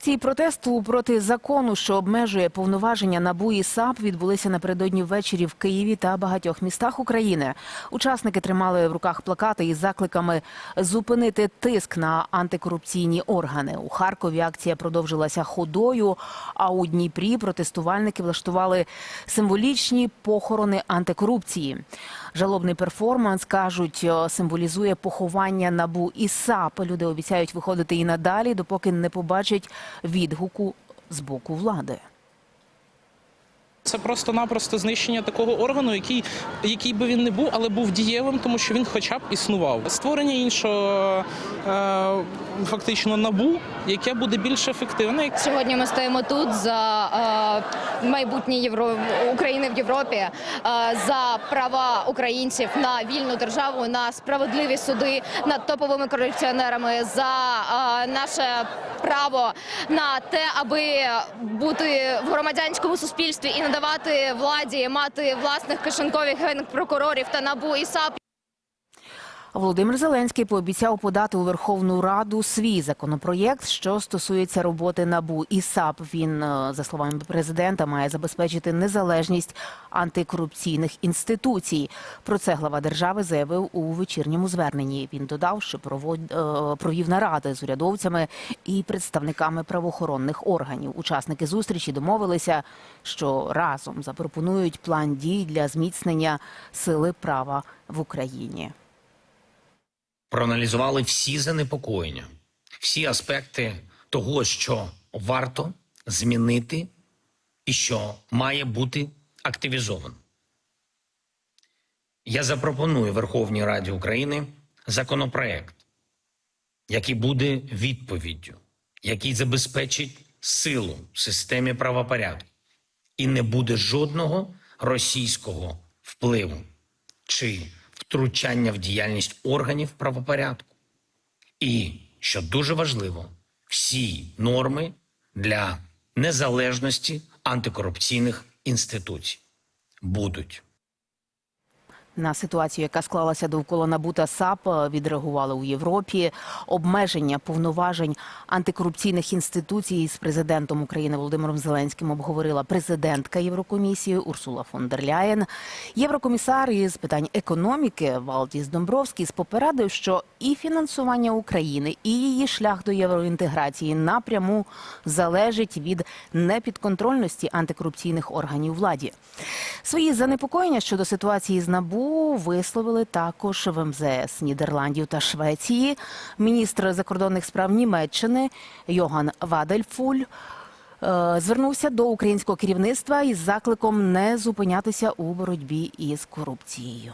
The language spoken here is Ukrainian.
Акції протесту проти закону, що обмежує повноваження НАБУ і САП, відбулися напередодні ввечері в Києві та багатьох містах України. Учасники тримали в руках плакати із закликами зупинити тиск на антикорупційні органи. У Харкові акція продовжилася ходою. А у Дніпрі протестувальники влаштували символічні похорони антикорупції. Жалобний перформанс кажуть, е, символізує поховання НАБУ і САП. Люди обіцяють виходити і надалі, допоки не побачать відгуку з боку влади. Це просто-напросто знищення такого органу, який, який би він не був, але був дієвим, тому що він хоча б існував. Створення іншого е, фактично набу, яке буде більш ефективне. Сьогодні ми стоїмо тут за е, майбутнє Євро... України в Європі, е, за права українців на вільну державу, на справедливі суди над топовими корупціонерами, за наше право на те, аби бути в громадянському суспільстві і надавати владі мати власних кишенькових генпрокурорів та набу і САП. Володимир Зеленський пообіцяв подати у Верховну Раду свій законопроєкт, що стосується роботи НАБУ і САП. Він, е, за словами президента, має забезпечити незалежність антикорупційних інституцій. Про це глава держави заявив у вечірньому зверненні. Він додав, що провод- е, провів наради з урядовцями і представниками правоохоронних органів. Учасники зустрічі домовилися, що разом запропонують план дій для зміцнення сили права в Україні. Проаналізували всі занепокоєння, всі аспекти того, що варто змінити і що має бути активізовано. Я запропоную Верховній Раді України законопроект, який буде відповіддю, який забезпечить силу в системі правопорядку і не буде жодного російського впливу чи втручання в діяльність органів правопорядку. І, що дуже важливо, всі норми для незалежності антикорупційних інституцій будуть. На ситуацію, яка склалася довкола НАБУ та САП, відреагували у Європі. Обмеження повноважень антикорупційних інституцій з президентом України Володимиром Зеленським обговорила президентка Єврокомісії Урсула фон дер Ляєн. Єврокомісар із питань економіки Валдіс Домбровський попередив, що і фінансування України, і її шлях до євроінтеграції напряму залежить від непідконтрольності антикорупційних органів владі. Свої занепокоєння щодо ситуації з НАБУ висловили також в МЗС Нідерландів та Швеції. Міністр закордонних справ Німеччини Йоган Вадельфуль е, звернувся до українського керівництва із закликом не зупинятися у боротьбі із корупцією.